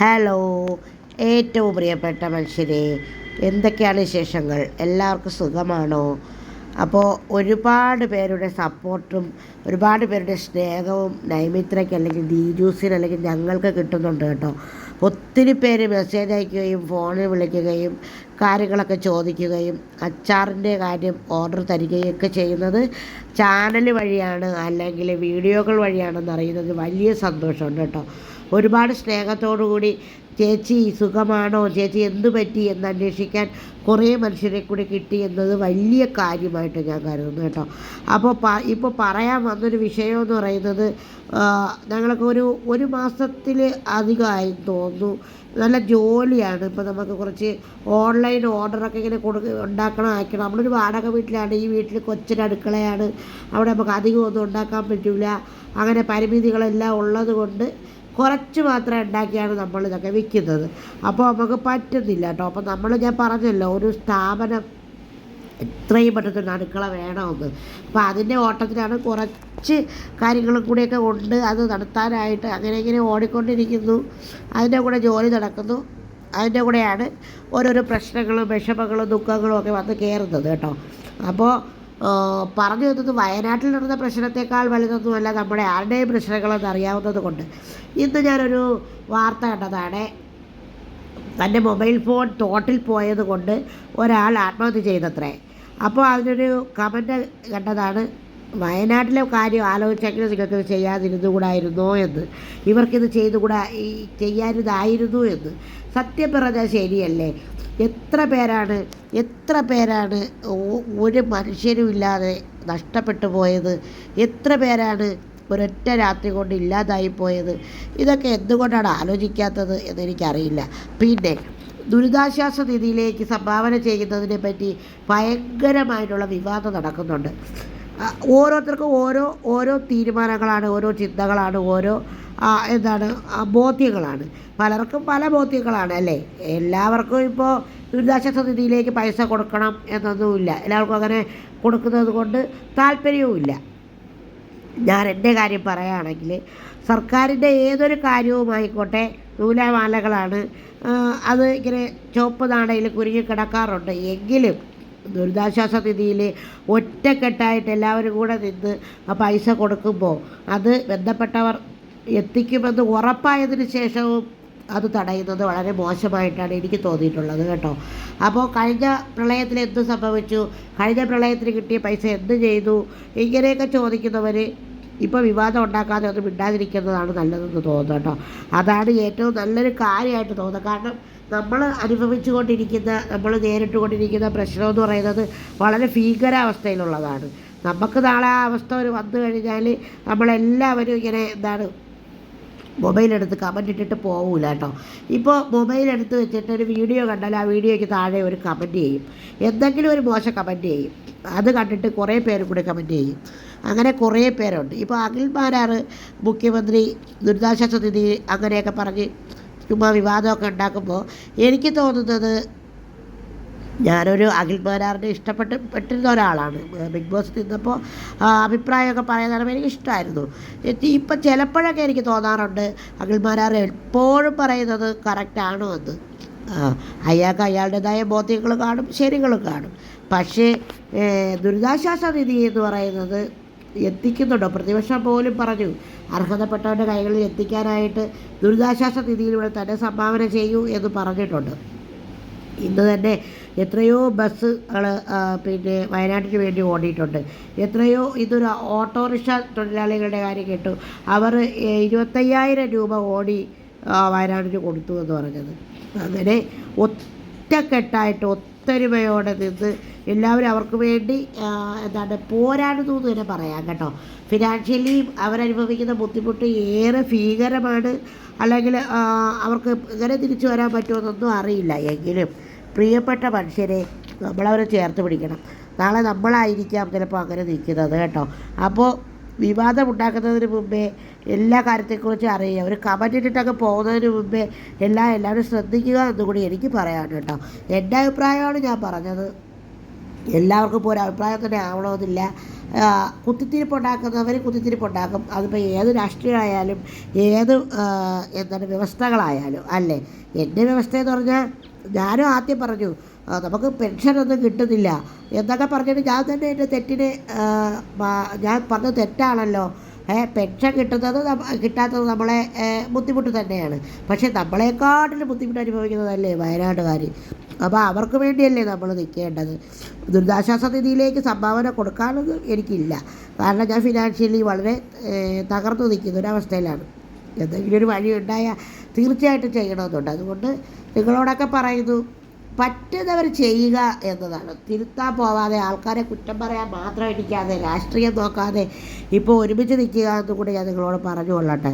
Hello ഏറ്റവും പ്രിയപ്പെട്ട മനുഷ്യരെ എന്തൊക്കെയാണ് വിശേഷങ്ങൾ? എല്ലാവർക്കും സുഖമാണോ? അപ്പോൾ ഒരുപാട് പേരുടെ സപ്പോർട്ടും ഒരുപാട് പേരുടെ സ്നേഹവും നൈമിത്രയ്ക്ക് അല്ലെങ്കിൽ ദീജൂസിന് അല്ലെങ്കിൽ ഞങ്ങൾക്ക് കിട്ടുന്നുണ്ട് കേട്ടോ. ഒത്തിരി പേര് മെസ്സേജ് അയക്കുകയും ഫോണിൽ വിളിക്കുകയും കാര്യങ്ങളൊക്കെ ചോദിക്കുകയും അച്ചാറിന്റെ കാര്യം ഓർഡർ തരികയും ഒക്കെ ചെയ്യുന്നത് ചാനൽ വഴിയാണ് അല്ലെങ്കിൽ വീഡിയോകൾ വഴിയാണെന്ന് അറിയുന്നത് വലിയ സന്തോഷമുണ്ട് കേട്ടോ. ഒരുപാട് സ്നേഹത്തോടുകൂടി ചേച്ചി സുഖമാണോ? ചേച്ചി എന്തു പറ്റി? എന്ന് അന്വേഷിക്കാൻ കുറേ മനുഷ്യരെ കൂടി കിട്ടി എന്നത് വലിയ കാര്യമായിട്ട് ഞാൻ കരുതുന്നു കേട്ടോ. അപ്പോൾ പ ഇപ്പോൾ പറയാൻ വന്നൊരു വിഷയം എന്ന് പറയുന്നത് ഞങ്ങൾക്ക് ഒരു ഒരു മാസത്തിൽ അധികമായി തോന്നുന്നു. നല്ല ജോലിയാണ്. ഇപ്പോൾ നമുക്ക് കുറച്ച് ഓൺലൈൻ ഓർഡറൊക്കെ ഇങ്ങനെ കൊടുക്ക ഉണ്ടാക്കണം അയക്കണം. നമ്മളൊരു വാടക വീട്ടിലാണ്. ഈ വീട്ടിൽ കൊച്ചിന്റെ അടുക്കളയാണ്. അവിടെ നമുക്ക് അധികം ഒന്നും ഉണ്ടാക്കാൻ പറ്റില്ല അങ്ങനെ പരിമിതികളെല്ലാം ഉള്ളത് കൊണ്ട് കുറച്ച് മാത്രം ഉണ്ടാക്കിയാണ് നമ്മൾ ഇതൊക്കെ വിൽക്കുന്നത്. അപ്പോൾ നമുക്ക് പറ്റുന്നില്ല കേട്ടോ. അപ്പോൾ നമ്മൾ ഞാൻ പറഞ്ഞല്ലോ ഒരു സ്ഥാപനം എത്രയും പെട്ടെന്ന് അടുക്കള വേണമെന്ന്. അപ്പോൾ അതിന്റെ ഓട്ടത്തിലാണ് കുറച്ച് കാര്യങ്ങളും കൂടിയൊക്കെ ഉണ്ട്. അത് നടത്താനായിട്ട് അങ്ങനെ ഇങ്ങനെ ഓടിക്കൊണ്ടിരിക്കുന്നു. അതിന്റെ കൂടെ ജോലി നടക്കുന്നു. അതിന്റെ കൂടെയാണ് ഓരോരോ പ്രശ്നങ്ങളും വിഷമങ്ങളും ദുഃഖങ്ങളും ഒക്കെ വന്ന് കയറുന്നത് കേട്ടോ. അപ്പോൾ പറഞ്ഞു തന്നത് വയനാട്ടിൽ നടന്ന പ്രശ്നത്തെക്കാൾ വലുതൊന്നുമല്ല നമ്മുടെ ആരുടെയും പ്രശ്നങ്ങളെന്ന് അറിയാവുന്നത് കൊണ്ട്. ഇന്ന് ഞാനൊരു വാർത്ത കണ്ടതാണ്. തന്റെ മൊബൈൽ ഫോൺ തോട്ടിൽ പോയത് കൊണ്ട് ഒരാൾ ആത്മഹത്യ ചെയ്തത്രേ. അപ്പോൾ അതിനൊരു കമന്റ് കണ്ടതാണ്. വയനാട്ടിലെ കാര്യം ആലോചിച്ചെങ്കിലും നിങ്ങൾക്ക് ചെയ്യാതിരുന്നുകൂടായിരുന്നോ എന്ന്. ഇവർക്കിത് ചെയ്തുകൂടാ ഈ ചെയ്യാനിതായിരുന്നു എന്ന്. സത്യം പറഞ്ഞാൽ ശരിയല്ലേ? എത്ര പേരാണ് എത്ര പേരാണ് ഒരു മനുഷ്യരും ഇല്ലാതെ നഷ്ടപ്പെട്ടു പോയത്? എത്ര പേരാണ് ഒരൊറ്റ രാത്രി കൊണ്ട് ഇല്ലാതായി പോയത്? ഇതൊക്കെ എന്തുകൊണ്ടാണ് ആലോചിക്കാത്തത് എന്നെനിക്കറിയില്ല. പിന്നെ ദുരിതാശ്വാസ നിധിയിലേക്ക് സംഭാവന ചെയ്യുന്നതിനെ പറ്റി ഭയങ്കരമായിട്ടുള്ള വിവാദം നടക്കുന്നുണ്ട്. ഓരോരുത്തർക്കും ഓരോ ഓരോ തീരുമാനങ്ങളാണ് ഓരോ ചിന്തകളാണ് ഓരോ എന്താണ് ബോധ്യങ്ങളാണ്. പലർക്കും പല ബോധ്യങ്ങളാണ് അല്ലേ? എല്ലാവർക്കും ഇപ്പോൾ ദുരിതാശ്വാസ നിധിയിലേക്ക് പൈസ കൊടുക്കണം എന്നൊന്നുമില്ല. എല്ലാവർക്കും അങ്ങനെ കൊടുക്കുന്നത് കൊണ്ട് താല്പര്യവുമില്ല. ഞാൻ എന്റെ കാര്യം പറയുകയാണെങ്കിൽ സർക്കാരിന്റെ ഏതൊരു കാര്യവുമായിക്കോട്ടെ നൂലാമാലകളാണ് അത് ഇങ്ങനെ ചുവപ്പ് നാടയിൽ കുരുങ്ങി കിടക്കാറുണ്ട്. എങ്കിലും ദുരിതാശ്വാസ നിധിയിൽ ഒറ്റക്കെട്ടായിട്ട് എല്ലാവരും കൂടെ നിന്ന് ആ പൈസ കൊടുക്കുമ്പോൾ അത് ബന്ധപ്പെട്ടവർ എത്തിക്കുമെന്ന് ഉറപ്പായതിനു ശേഷവും അത് തടയുന്നത് വളരെ മോശമായിട്ടാണ് എനിക്ക് തോന്നിയിട്ടുള്ളത് കേട്ടോ. അപ്പോൾ കഴിഞ്ഞ പ്രളയത്തിൽ എന്ത് സംഭവിച്ചു? കഴിഞ്ഞ പ്രളയത്തിന് കിട്ടിയ പൈസ എന്ത് ചെയ്തു? ഇങ്ങനെയൊക്കെ ചോദിക്കുന്നവർ ഇപ്പോൾ വിവാദം ഉണ്ടാക്കാതെ ഒന്നും മിണ്ടാതിരിക്കുന്നതാണ് നല്ലതെന്ന് തോന്നുന്നു കേട്ടോ. അതാണ് ഏറ്റവും നല്ലൊരു കാര്യമായിട്ട് തോന്നുന്നത്. കാരണം നമ്മൾ അനുഭവിച്ചു കൊണ്ടിരിക്കുന്ന നമ്മൾ നേരിട്ട് കൊണ്ടിരിക്കുന്ന പ്രശ്നം എന്ന് പറയുന്നത് വളരെ ഭീകരാവസ്ഥയിലുള്ളതാണ്. നമുക്ക് നാളെ ആ അവസ്ഥ ഒരു വന്നു കഴിഞ്ഞാൽ നമ്മളെല്ലാവരും ഇങ്ങനെ എന്താണ് മൊബൈലെടുത്ത് കമന്റ് ഇട്ടിട്ട് പോകില്ല കേട്ടോ. ഇപ്പോൾ മൊബൈലെടുത്ത് വെച്ചിട്ട് ഒരു വീഡിയോ കണ്ടാൽ ആ വീഡിയോയ്ക്ക് താഴെ ഒരു കമന്റ് ചെയ്യും. എന്തെങ്കിലും ഒരു മോശം കമന്റ് ചെയ്യും. അത് കണ്ടിട്ട് കുറേ പേരും കൂടി കമന്റ് ചെയ്യും. അങ്ങനെ കുറേ പേരുണ്ട്. ഇപ്പോൾ അഖിൽ മാരാർ മുഖ്യമന്ത്രി ദുരിതാശ്വാസ നിധി അങ്ങനെയൊക്കെ പറഞ്ഞ് ചുമ്മാ വിവാദമൊക്കെ ഉണ്ടാക്കുമ്പോൾ എനിക്ക് തോന്നുന്നത് ഞാനൊരു അഖിൽ മാരാറിനെ ഇഷ്ടപ്പെട്ട് പെട്ടിരുന്ന ഒരാളാണ്. ബിഗ് ബോസ് നിന്നപ്പോൾ അഭിപ്രായമൊക്കെ എനിക്ക് ഇഷ്ടമായിരുന്നു ഇപ്പം ചിലപ്പോഴൊക്കെ എനിക്ക് തോന്നാറുണ്ട് അഖിൽ മാരാർ എപ്പോഴും പറയുന്നത് കറക്റ്റാണോ എന്ന്. അയാൾക്ക് അയാളുടേതായ ബോധ്യങ്ങൾ കാണും ശരികളും കാണും. പക്ഷേ ദുരിതാശ്വാസ നിധി എന്ന് പറയുന്നത് എത്തിക്കുന്നുണ്ടോ? പ്രതിപക്ഷം പോലും പറഞ്ഞു അർഹതപ്പെട്ടവരുടെ കൈകളിൽ എത്തിക്കാനായിട്ട് ദുരിതാശ്വാസ നിധിയിലൂടെ തന്നെ സംഭാവന ചെയ്യൂ എന്ന് പറഞ്ഞിട്ടുണ്ട്. ഇന്ന് തന്നെ എത്രയോ ബസ്സുകൾ പിന്നെ വയനാട്ടിന് വേണ്ടി ഓടിയിട്ടുണ്ട്. എത്രയോ ഇതൊരു ഓട്ടോറിക്ഷ തൊഴിലാളികളുടെ കാര്യം കേട്ടു. അവർ ഇരുപത്തയ്യായിരം രൂപ ഓടി വയനാട്ടിന് കൊടുത്തു എന്ന് പറഞ്ഞത്. അങ്ങനെ ഒറ്റക്കെട്ടായിട്ട് ഒത്തൊരുമയോടെ നിന്ന് എല്ലാവരും അവർക്ക് വേണ്ടി എന്താണ് പോരാടുന്നു എന്ന് തന്നെ പറയാം കേട്ടോ. ഫിനാൻഷ്യലി അവരനുഭവിക്കുന്ന ബുദ്ധിമുട്ട് ഏറെ ഭീകരമാണ്. അല്ലെങ്കിൽ അവർക്ക് ഇങ്ങനെ തിരിച്ചു വരാൻ പറ്റുമെന്നൊന്നും അറിയില്ല. എങ്കിലും പ്രിയപ്പെട്ട മനുഷ്യരെ നമ്മളവരെ ചേർത്ത് പിടിക്കണം. നാളെ നമ്മളായിരിക്കാം ചിലപ്പോൾ അങ്ങനെ നിൽക്കുന്നത് കേട്ടോ. അപ്പോൾ വിവാദം ഉണ്ടാക്കുന്നതിന് മുമ്പേ എല്ലാ കാര്യത്തെക്കുറിച്ചും അറിയുക. ഒരു കമന്റ് ഇട്ടിട്ടൊക്കെ പോകുന്നതിന് മുമ്പേ എല്ലാം എല്ലാവരും ശ്രദ്ധിക്കുക എന്നുകൂടി എനിക്ക് പറയാൻ കേട്ടോ. എന്റെ അഭിപ്രായമാണ് ഞാൻ പറഞ്ഞത്. എല്ലാവർക്കും ഇപ്പോൾ ഒരു അഭിപ്രായം തന്നെ ആവണമെന്നില്ല. കുത്തിത്തിരിപ്പുണ്ടാക്കുന്നവർ കുത്തിത്തിരിപ്പുണ്ടാക്കും അതിപ്പോൾ ഏത് രാഷ്ട്രീയമായാലും ഏത് എന്താണ് വ്യവസ്ഥകളായാലും അല്ലേ? എന്റെ വ്യവസ്ഥയെന്ന് പറഞ്ഞാൽ ഞാനും ആദ്യം പറഞ്ഞു നമുക്ക് പെൻഷനൊന്നും കിട്ടുന്നില്ല. എന്നൊക്കെ പറഞ്ഞിട്ട് ഞാൻ തന്നെ എന്റെ തെറ്റിന് ഞാൻ പറഞ്ഞ തെറ്റാണല്ലോ. പെൻഷൻ കിട്ടുന്നത് കിട്ടാത്തത് നമ്മളെ ബുദ്ധിമുട്ട് തന്നെയാണ്. പക്ഷേ നമ്മളെക്കാട്ടിലും ബുദ്ധിമുട്ട് അനുഭവിക്കുന്നതല്ലേ വയനാട്ടുകാർ അപ്പോൾ അവർക്ക് വേണ്ടിയല്ലേ നമ്മൾ നിൽക്കേണ്ടത് ദുരിതാശ്വാസ നിധിയിലേക്ക് സംഭാവന കൊടുക്കാനൊന്നും എനിക്കില്ല. കാരണം ഞാൻ ഫിനാൻഷ്യലി വളരെ തകർന്നു നിൽക്കുന്ന ഒരവസ്ഥയിലാണ് എന്തെങ്കിലും ഒരു വഴി ഉണ്ടായാൽ തീർച്ചയായിട്ടും ചെയ്യണമെന്നുണ്ട്. അതുകൊണ്ട് നിങ്ങളോടൊക്കെ പറയുന്നു. പറ്റുന്നവർ ചെയ്യുക എന്നതാണ്. തിരുത്താൻ പോവാതെ ആൾക്കാരെ കുറ്റം പറയാൻ മാത്രം ഇടിക്കാതെ രാഷ്ട്രീയം നോക്കാതെ ഇപ്പോൾ ഒരുമിച്ച് നിൽക്കുക എന്നും കൂടി ഞാൻ നിങ്ങളോട് പറഞ്ഞു കൊള്ളട്ടെ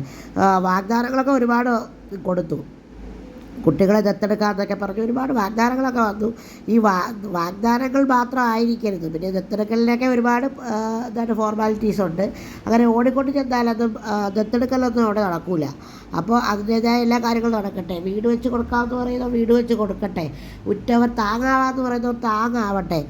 വാഗ്ദാനങ്ങളൊക്കെ ഒരുപാട് കൊടുത്തു. കുട്ടികളെ ദത്തെടുക്കാമെന്നൊക്കെ പറഞ്ഞ് ഒരുപാട് വാഗ്ദാനങ്ങളൊക്കെ വന്നു. ഈ വാ വാഗ്ദാനങ്ങൾ മാത്രം ആയിരിക്കരുത്. പിന്നെ ദത്തെടുക്കലിനൊക്കെ ഒരുപാട് എന്താണ് ഫോർമാലിറ്റീസ് ഉണ്ട്. അങ്ങനെ ഓടിക്കൊണ്ട് ചെന്നാലൊന്നും ദത്തെടുക്കലൊന്നും അവിടെ നടക്കില്ല അപ്പോൾ അതിന്റേതായ എല്ലാ കാര്യങ്ങളും നടക്കട്ടെ. വീട് വെച്ച് കൊടുക്കാമെന്ന് പറയുന്നത് വീട് വെച്ച് കൊടുക്കട്ടെ. ഉറ്റവർ താങ്ങാവാന്ന് പറയുന്നത് താങ്ങാവട്ടെ.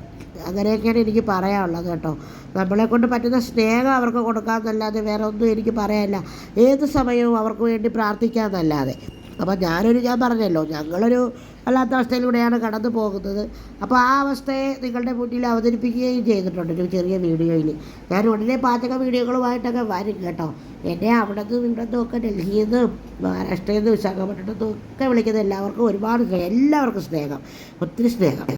അങ്ങനെയൊക്കെയാണ് എനിക്ക് പറയാനുള്ളത് കേട്ടോ. നമ്മളെ കൊണ്ട് പറ്റുന്ന സ്നേഹം അവർക്ക് കൊടുക്കാമെന്നല്ലാതെ വേറെ ഒന്നും എനിക്ക് പറയാനില്ല. ഏത് സമയവും അവർക്ക് വേണ്ടി പ്രാർത്ഥിക്കാമെന്നല്ലാതെ അപ്പോൾ ഞാനൊരു ഞാൻ പറഞ്ഞല്ലോ ഞങ്ങളൊരു വല്ലാത്ത അവസ്ഥയിലൂടെയാണ് കടന്നു പോകുന്നത്. അപ്പോൾ ആ അവസ്ഥയെ നിങ്ങളുടെ മുന്നിൽ അവതരിപ്പിക്കുകയും ചെയ്തിട്ടുണ്ട് ഒരു ചെറിയ വീഡിയോയിൽ ഞാൻ ഉടനെ പാചക വീഡിയോകളുമായിട്ടൊക്കെ വരും കേട്ടോ. എന്നെ അവിടെ നിന്നും ഇവിടെ നിന്നും ഒക്കെ ഡൽഹിയിൽ നിന്നും മഹാരാഷ്ട്രയിൽ നിന്നും വിശാഖപട്ടണത്തും ഒക്കെ വിളിക്കുന്ന എല്ലാവർക്കും ഒരുപാട് എല്ലാവർക്കും സ്നേഹം. ഒത്തിരി സ്നേഹം.